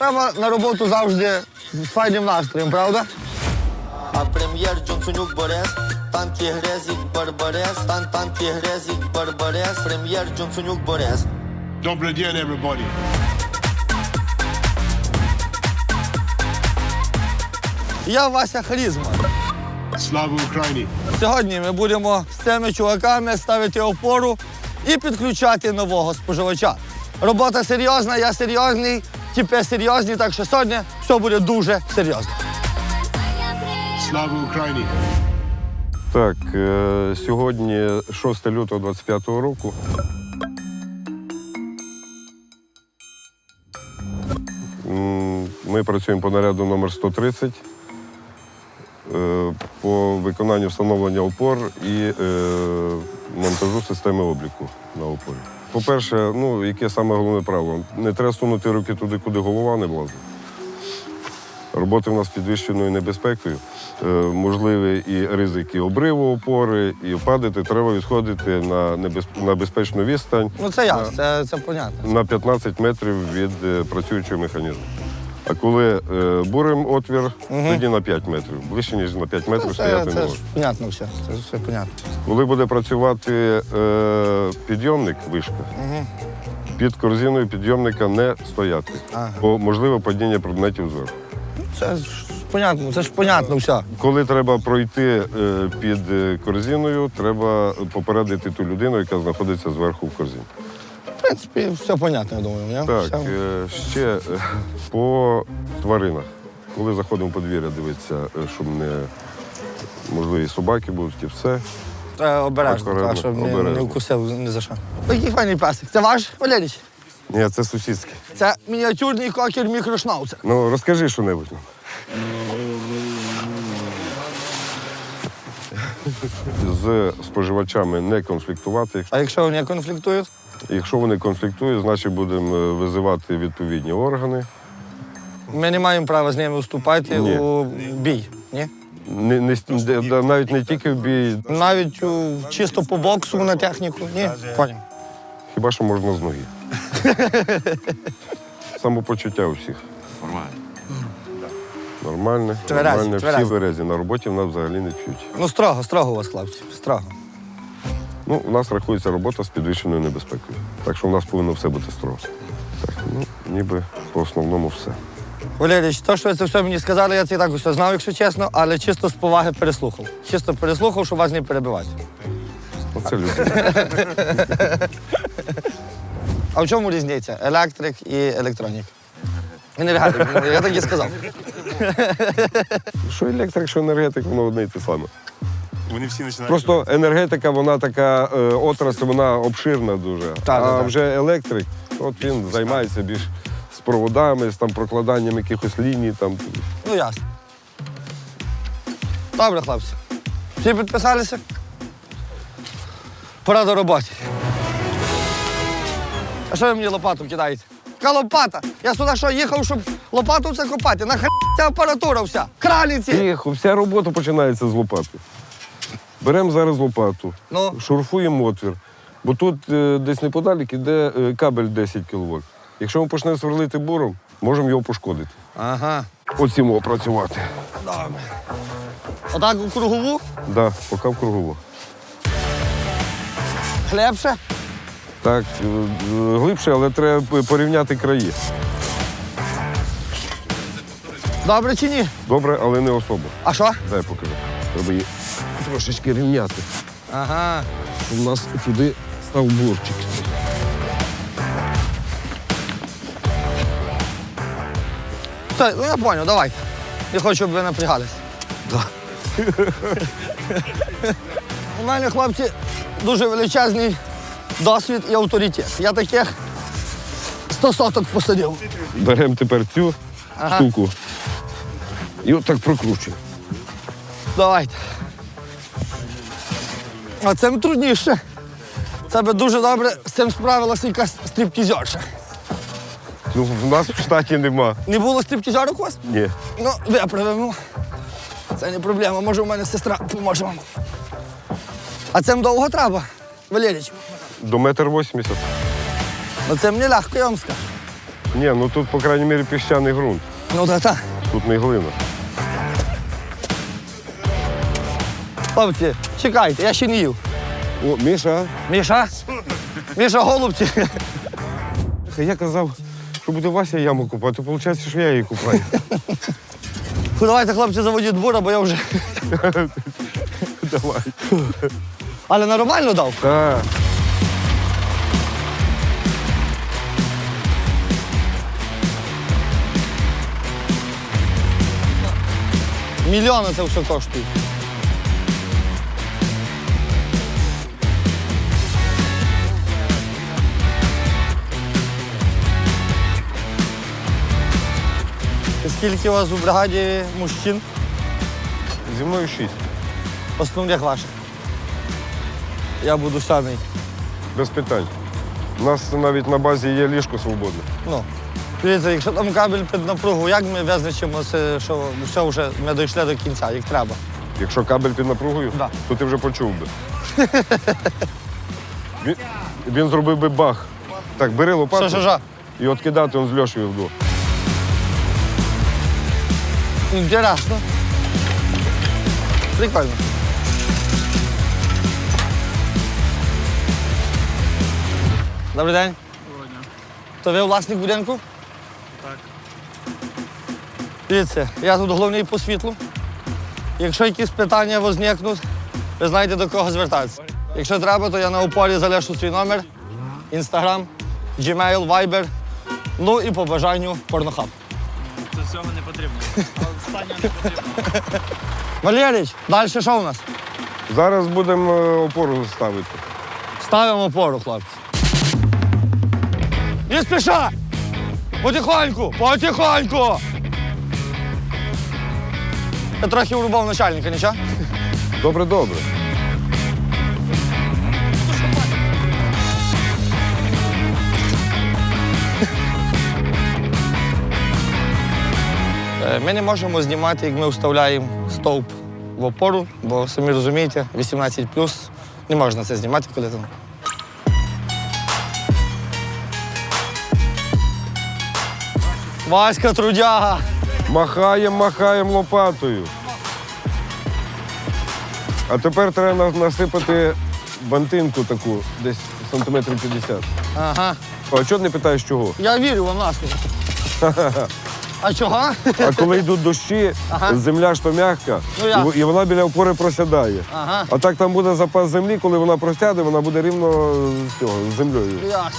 Треба на роботу завжди з файним настроєм, правда? А прем'єр Джонсонюк Борис, танки Грезік Барбарес, тан танки Грезік Барбарес, прем'єр Джонсонюк Борис. Добрый день, everybody. Я Вася Харізма. Слава Україні! Сьогодні ми будемо з цими чуваками ставити опору і підключати нового споживача. Робота серйозна, я серйозний, тіпи серйозні, так що сьогодні все буде дуже серйозно. Слава Україні! Так, е, сьогодні 6 лютого 25 року. Ми працюємо по наряду номер 130 е, по виконанню встановлення опор і е, монтажу системи обліку на опорі. По-перше, ну, яке саме головне правило? Не треба сунути руки туди, куди голова не влазить. Роботи в нас підвищеною небезпекою. Е, можливі і ризики обриву опори, і падати. Треба відходити на, небез... на безпечну відстань Ну це ясно, це, це понятно. на 15 метрів від е, працюючого механізму. А коли е, буримо отвір, тоді на 5 метрів. Ближче, ніж на 5 метрів Ну, Це, стояти не це ж можна. понятно все. Це все понятно. Коли буде працювати е, підйомник, вишка, під корзиною підйомника не стояти, Ага. бо можливе падіння предметів зверху. Це ж понятно, це ж понятно все. Коли треба пройти е, під е, корзиною, треба попередити ту людину, яка знаходиться зверху в корзині. В принципі, все понятно, я думаю. ні? Так, Все. е, ще е, по тваринах. Коли заходимо в подвір'я, дивитися, е, щоб не можливі собаки будуть і все. Треба обережно, Акуратно, так, щоб не, не обережно. вкусив ні за що. Який файний песик. Це ваш, Валерій? Ні, це сусідське. Це мініатюрний кокер мікрошнауцер. Ну, розкажи що-небудь. нам. З споживачами не конфліктувати. А якщо вони конфліктують? Якщо вони конфліктують, значить будемо е, визивати відповідні органи. Ми не маємо права з ними вступати Ні. у бій. Ні? Не, не, да, навіть не тільки в бій, Навіть у, чисто по боксу на техніку. Ні? Поняв. хіба що можна з ноги. Самопочуття у всіх. Нормально. Нормальне, Тверезі, нормальне. Всі тверезі. березі. На роботі в нас взагалі не п'ють. Ну, строго, строго у вас, хлопці. Строго. Ну, у нас рахується робота з підвищеною небезпекою. Так що у нас повинно все бути строго. Так, ну, ніби по основному все. Валерій, то, що ви це все мені сказали, я це і так усе знав, якщо чесно, але чисто з поваги переслухав. Чисто переслухав, щоб вас не перебивати. Оце людина. А в чому різниця? Електрик і електронік? Енергетик, ну, я так і сказав. Що електрик, що енергетик, воно одне й те саме. Вони всі починають. Просто енергетика, вона така е, отрасль, вона обширна дуже. Так, а так, так. вже електрик, от він займається більш з проводами, з там прокладанням якихось ліній. Там. Ну, ясно. Добре, хлопці. Всі підписалися? Пора до роботи. А що ви мені лопату кидаєте? Яка лопата? Я сюди що, їхав, щоб лопату це копати? На ця апаратура вся. Краниці. Тихо, вся робота починається з лопати. Беремо зараз лопату, Ну. шурфуємо отвір. Бо тут е, десь неподалік іде е, кабель 10 кВт. Якщо ми почнемо сверлити буром, можемо його пошкодити. Ага. Оцім опрацювати. Добре. Отак у кругову, Да, поки в кругову. глибше. Так, е, е, глибше, але треба п- порівняти краї. Добре чи ні? Добре, але не особо. А що? Дай покажу. Треба її трошечки рівняти. Ага. У нас туди став бурчик. Та, ну я понял, давай. Я хочу, щоб ви напрягались. У мене, хлопці, дуже величезний досвід і авторитет. Я таких 100 соток посадив. Беремо тепер цю Ага. штуку і отак прокручуємо. Давайте. А цим трудніше. Це би дуже добре з цим справилася якась стріптізерша. Ну, в нас в штаті нема. Не було стріптізерок у вас? Ні. Ну, виправимо. Це не проблема. Може, у мене сестра поможе вам. А цим довго треба, Валерійович. До метр вісімдесят. Ну це мені легко, я вам скажу. Ні, ну тут, по крайній мірі, піщаний ґрунт. Ну так, так. Тут не глина. Хлопці, чекайте, я ще не їв. О, Міша, Міша? Міша, голубці. я казав, що буде Вася яму купати, виходить, що я її купаю. Фу, Давайте, хлопці, заводіть бура, бо я вже. Давай. Але нормально дав. Так. Мільйони це все коштує. Скільки у вас у бригаді мужчин? Зі мною шість. Основних ваших. Я буду самий. Без питань. У нас навіть на базі є ліжко свободне. Ну, дивіться, якщо там кабель під напругу, як ми визначимо, що все вже ми дійшли до кінця, як треба. Якщо кабель під напругою, Да. то ти вже почув би. він, він зробив би бах. Так, бери лопату Що, що, що? і от кидати он з Льошею вдвох. Інтересно. Прикольно. Добрий день. То ви власник будинку? Так. Дивіться, я тут головний по світлу. Якщо якісь питання возникнуть, ви знаєте до кого звертатися. Якщо треба, то я на опорі залишу свій номер, інстаграм, Gmail, Viber, ну і по бажанню порнохаб. Це всього не потрібно. Не потрібно. Валерійович, далі що у нас? Зараз будемо е, опору ставити. Ставимо опору, хлопці. Не спіша! Потихоньку! Потихоньку! Я трохи урубав начальника, нічого? Добре, добре. Ми не можемо знімати, як ми вставляємо стовп в опору, бо самі розумієте, 18 не можна це знімати, коли там. Васька трудяга! Махаємо, махаємо лопатою. А тепер треба насипати бантинку таку, десь сантиметрів 50. Ага. А чого ти не питаєш чого? Я вірю вам на слово. А чого? А коли йдуть дощі, Ага. земля ж то м'яка, Ну, як? і в- і вона біля опори просядає. Ага. А так там буде запас землі, коли вона просяде, вона буде рівно з цього, з землею. Ясно.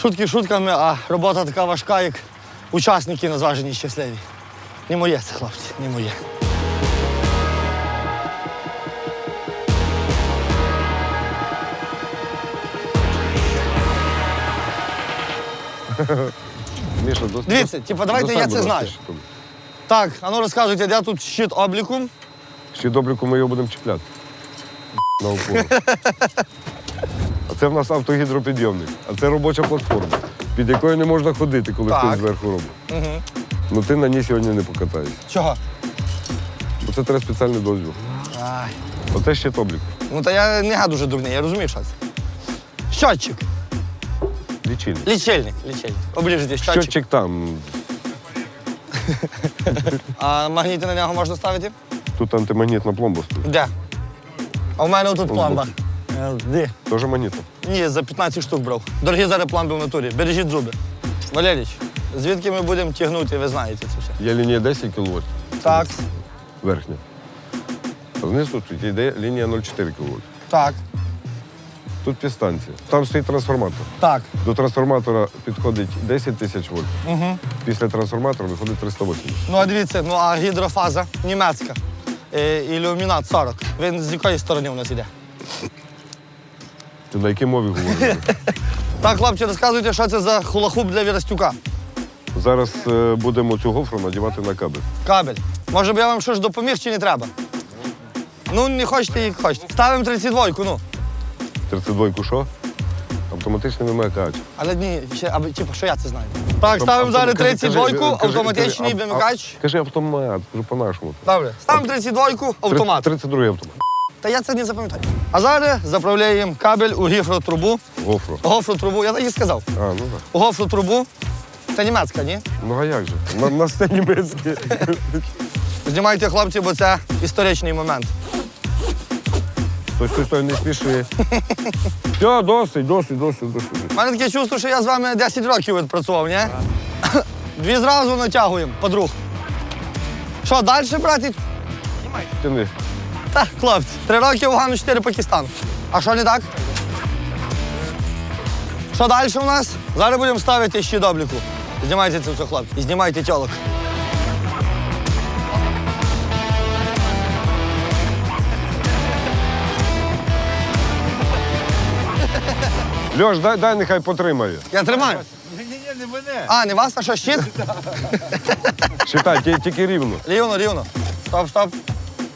Шутки шутками, а робота така важка, як учасники на зваженні щасливі. Не моє це, хлопці, не моє. Міша, до- Дивіться, типу, давайте я це знаю. Так, а ну розказуйте, де тут щит обліку? Ще добрику ми його будемо чіпляти. На опору. А це в нас автогідропідйомник, а це робоча платформа, під якою не можна ходити, коли Так. хтось зверху робить. Угу. Ну ти на ній сьогодні не покатаєшся. Чого? Бо це треба спеціальний дозвіл. Ай. Оце ще обліку. Ну та я не га дуже дурний, я розумію, що це. Щотчик. Лічильник. Лічильник. Лічильник. Обліжите щотчик. Щотчик там. А магніти на нього можна ставити? Тут антимагнітна пломба стоїть. Де? А у мене тут пломба. Е, Де? Теж магнітна. Ні, за 15 штук брав. Дорогі зараз пломби в натурі. Бережіть зуби. Валерійович, звідки ми будемо тягнути, ви знаєте це все. Є лінія 10 кВт, Так, верхня. А знизу тут йде лінія 0,4 кВт. так, Тут підстанція. Там стоїть трансформатор. так. До трансформатора підходить 10 тисяч вольт. Угу. Після трансформатора виходить 380. Ну а дивіться, ну а гідрофаза німецька. Е, ілюмінат 40. Він з якої сторони у нас іде? Ти на якій мові говориш? Так, хлопці, розказуйте, що це за хулахуп для Вірастюка. Зараз е, будемо цю гофру надівати на кабель. Кабель. Може б я вам щось допоміг чи не треба? Ну, не хочете, як хочете. Ставимо 32-ку, ну. 32-ку що? Автоматичний вимикач. Але ні, ще, аби, типу, що я це знаю. Так, ставимо зараз Кажи- кажи- 32-ку, автоматичний вимикач. Кажи автомат, кажу по-нашому. Добре, ставимо 32-ку, автомат. 32-й автомат. Та я це не запам'ятаю. А зараз заправляємо кабель у гіфротрубу. Гофро. Гофротрубу, я так і сказав. А, ну так. У гофротрубу. Це німецька, ні? Ну а як же? На, на сцені німецьке. Знімайте, хлопці, бо це історичний момент. Стой, стой, стой, не спіши. Все, досить, досить, досить, досить. У мене таке чувство, що я з вами 10 років відпрацював, ні? Дві зразу натягуємо, подруг. Що, далі, браті? Тяни. Та, хлопці, три роки Афгану, чотири Пакистану. А що не так? Що далі у нас? Зараз будемо ставити ще добліку. Знімайте це все, хлопці. І знімайте тілок. Льош, дай, дай нехай потримає. Я тримаю. Ні-ні, не мене. А, не вас, а що, щит? Читай, ті- тільки рівно. Рівно, рівно. Стоп, стоп.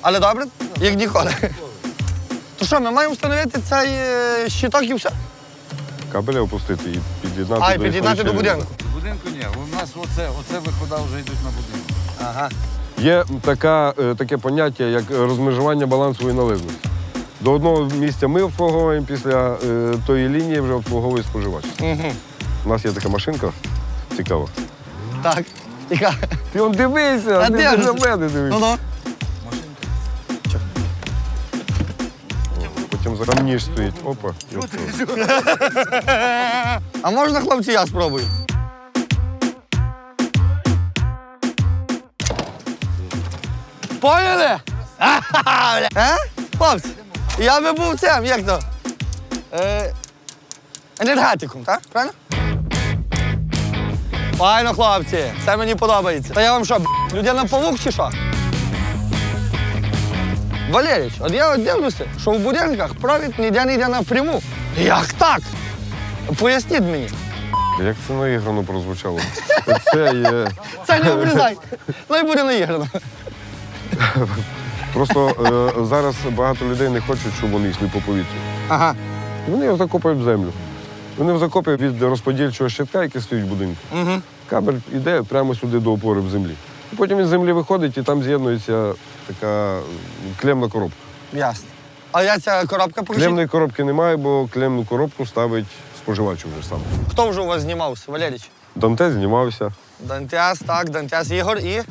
Але добре? Як ніколи. То що, ми маємо встановити цей е, щиток і все? Кабеля опустити і під'єднати А, і під'єднати до будинку. Будинку ні. У нас оце, оце вихода вже йдуть на будинок. Ага. Є така, е, таке поняття, як розмежування балансової належності. До одного місця ми обслуговуємо, після е, тої лінії вже обслуговує споживач. Угу. У нас є така машинка цікава. Так. Тихо. Ти он дивися, А ти де на мене дивись. Ну-ну. Потім за там ніж стоїть. Опа. А можна, хлопці, я спробую? Поняли? Бля. Хлопці, я би був цим, як то? Е, енергетиком, так? Правильно? Файно, хлопці, це мені подобається. Та я вам що, б**, людина павук чи що? Валерійович, от я от дивлюся, що в будинках провід ніде не йде напряму. Як так? Поясніть мені. Як це наіграно прозвучало? Це є. Це не обрізай. Ну і буде наіграно. Просто е, зараз багато людей не хочуть, щоб вони йшли по повітрю. Ага. Вони його закопують в землю. Вони закопі від розподільчого щитка, який стоїть в будинку. Угу. Кабель йде прямо сюди до опори в землі. І потім він з землі виходить і там з'єднується така клемна коробка. Ясно. А я ця коробка покажіть. Клемної коробки немає, бо клемну коробку ставить споживач уже сам. Хто вже у вас знімався? Валерійович? Данте знімався, Дантяс, так, Дантяс Ігор і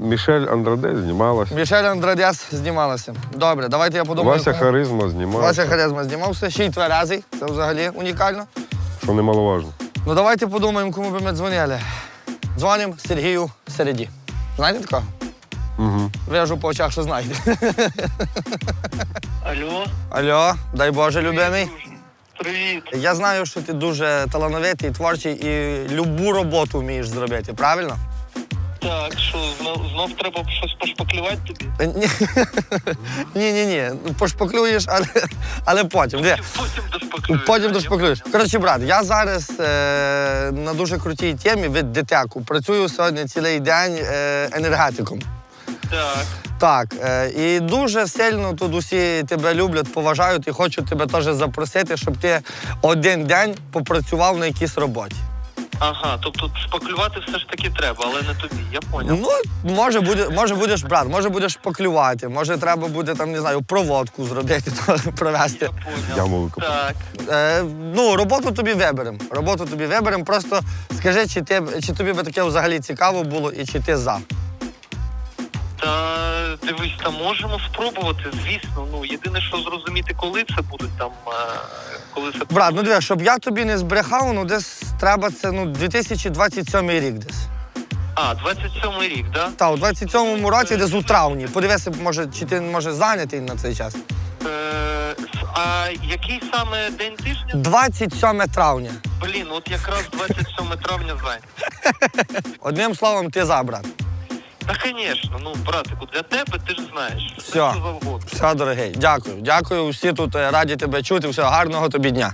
Мішель Андраде знімалась, Мішель Андрадяс знімалася. Добре, давайте я подумаю. Вася кому- Харизма знімався, Вася Харизма знімався, ще й тверезий. Це взагалі унікально. що немаловажно. Ну давайте подумаємо, кому би ми дзвонили. Дзвонимо Сергію Середі. Знаєте такого? Угу. Вижу по очах, що знаєте. Алло, Алло, дай Боже, любимий. привіт. Я знаю, що ти дуже талановитий, творчий і любу роботу вмієш зробити, правильно? Так, що знов, знов треба щось пошпаклювати тобі? Е, Ні, ні, ні, ні. Пошпаклюєш, але, але потім. Де? Потім дошпаклюєш. Потім дошпаклюєш. Коротше, брат, я зараз е, на дуже крутій темі від ДТЕКу. Працюю сьогодні цілий день е, енергетиком. Так. Так, е, і дуже сильно тут усі тебе люблять, поважають і хочуть тебе теж запросити, щоб ти один день попрацював на якійсь роботі. Ага, тобто шпаклювати все ж таки треба, але не тобі, я поняв. Ну, може, буде, може будеш, брат, може будеш поклювати, може треба буде там, не знаю, проводку зробити, то провести. Я поняв. Яму викопав. Так. Е, ну, роботу тобі виберемо. Роботу тобі виберемо. Просто скажи, чи, ти, чи тобі би таке взагалі цікаво було і чи ти за. Та дивись, там можемо спробувати, звісно. Ну, єдине, що зрозуміти, коли це буде там, е, коли це Брат, ну дивись, щоб я тобі не збрехав, ну десь треба це ну, 2027 рік десь. А, 27 рік, да? Та, у 27-му році десь у травні. Подивися, може, чи ти може зайнятий на цей час. Е, с- а який саме день тижня? 27 травня. Блін, от якраз 27 травня зайнятий. Одним словом, ти за, брат. Та, звісно, ну, братику, для тебе ти ж знаєш. Все. Що завгодно. Все, дорогий, дякую. Дякую. усі тут е, раді тебе чути. Все, гарного тобі дня.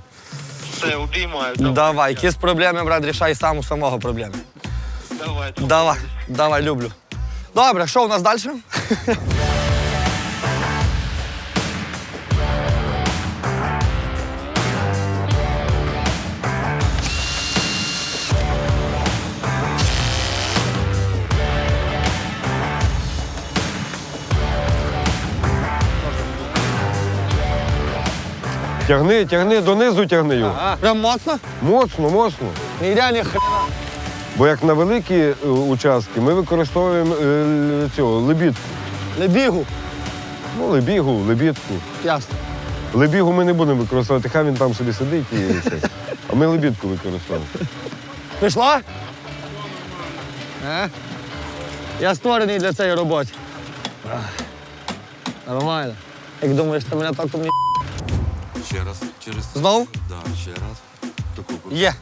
Все, обіймаю. Давай, якісь проблеми, брат, рішай сам у самого проблеми. Давай. Давай, давай, люблю. Добре, що у нас далі? Тягни, тягни, донизу тягни його. А, прям моцно? Моцно, моцно. Не йде ні хрена. Бо як на великі е, участки ми використовуємо е, цього лебідку. Не бігу. Ну, лебігу, лебідку. Ясно. Лебігу ми не будемо використовувати, хай він там собі сидить і це. А ми лебідку використовуємо. Пішла? Е? Я створений для цієї роботи. Ах, Нормально. Як думаєш, ти мене так не Ще раз. Через Знов? Да, ще раз. Таку Є.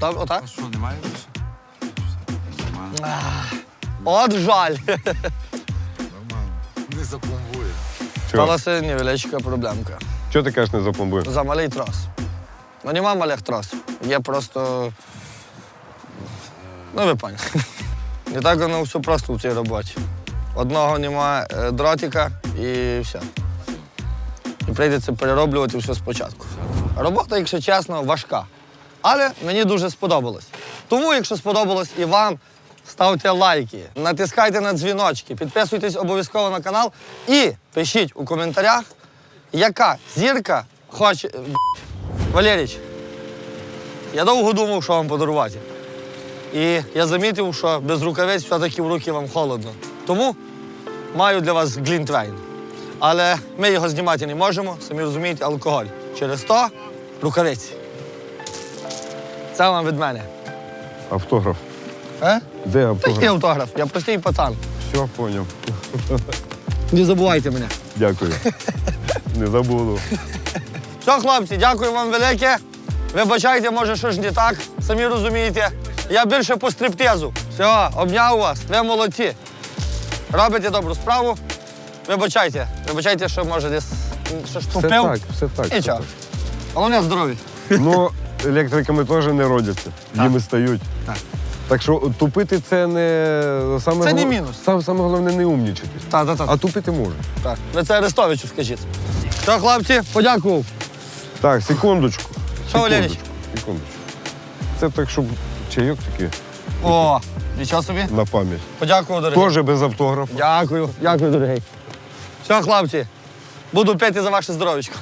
Так, отак? А що, немає більше? Нормально. От жаль. Нормально. Не запломбує. Чого? Сталася невеличка проблемка. Чого ти кажеш не запломбуємо? За малий трос. Ну нема малих тросів. Є просто. Ну, ви пані. Не так воно все просто у цій роботі. Одного нема е, дротика і все. І прийдеться перероблювати все спочатку. Робота, якщо чесно, важка. Але мені дуже сподобалось. Тому, якщо сподобалось і вам, ставте лайки, натискайте на дзвіночки, підписуйтесь обов'язково на канал і пишіть у коментарях, яка зірка хоче. Валеріч, я довго думав, що вам подарувати. І я замітив, що без рукавиць все-таки в руки вам холодно. Тому маю для вас глінтвейн. Але ми його знімати не можемо, самі розумієте, алкоголь. Через то рукавиці. Це вам від мене. Автограф. Е? Де Такий автограф? автограф, я простий пацан. Все, поняв. Не забувайте мене. Дякую. Не забуду. Все, хлопці, дякую вам велике. Вибачайте, може, що ж не так, самі розумієте. Я більше по стриптизу. Все, обняв вас, ви молодці. Робите добру справу. Вибачайте, вибачайте, що може десь щось Все тупив. так, все так. все Нічого. так. Головне здоров'я. Ну, електриками теж не родяться. Їми стають. Так. Так що тупити це не саме Це не мінус. Саме, саме головне не умнічити. Так, так, так. А тупити може. так. Ви це Арестовичу скажіть. Все, хлопці, подякував. Так, секундочку. Що, Валерійович? Секундочку, секундочку. Це так, щоб чайок такий О, нічого собі. на пам'ять. Подякував, дорогий. Теж без автографу. Дякую, дякую, дорогий. Все, хлопці, буду пити за ваше здоров'ячко.